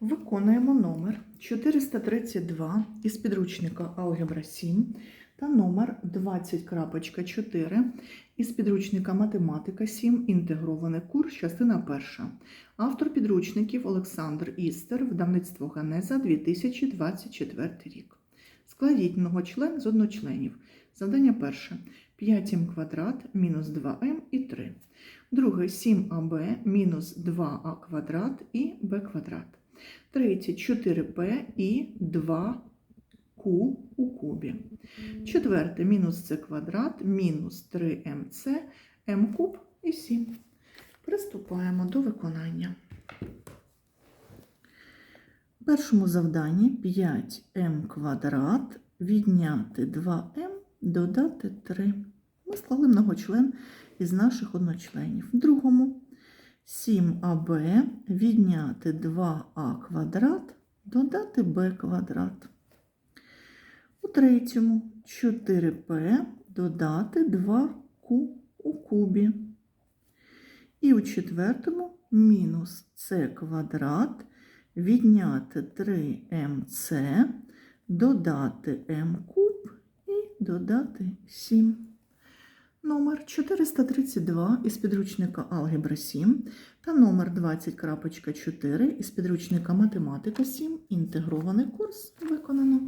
Виконуємо номер 432 із підручника Алгебра 7 та номер 20.4 із підручника Математика 7. Інтегрований курс, частина 1. Автор підручників Олександр Істер, видавництво Ганеза 2024 рік. Складіть многочлен з одночленів. Завдання перше. 5м квадрат мінус 2м і 3. Друге 7аб мінус 2а квадрат і b квадрат. Третє 4p і 2q у кубі. Четверте мінус c квадрат мінус 3mc, m куб і 7. Приступаємо до виконання. В першому завданні 5m квадрат відняти 2m, додати 3. Ми склали многочлен із наших одночленів. В другому 7аб відняти 2а квадрат, додати b квадрат. У третьому 4p додати 2q у кубі. І у четвертому мінус c квадрат відняти 3mc, додати m куб і додати 7. Номер 432 із підручника Алгебра 7 та номер 20.4 із підручника Математика 7. Інтегрований курс виконано.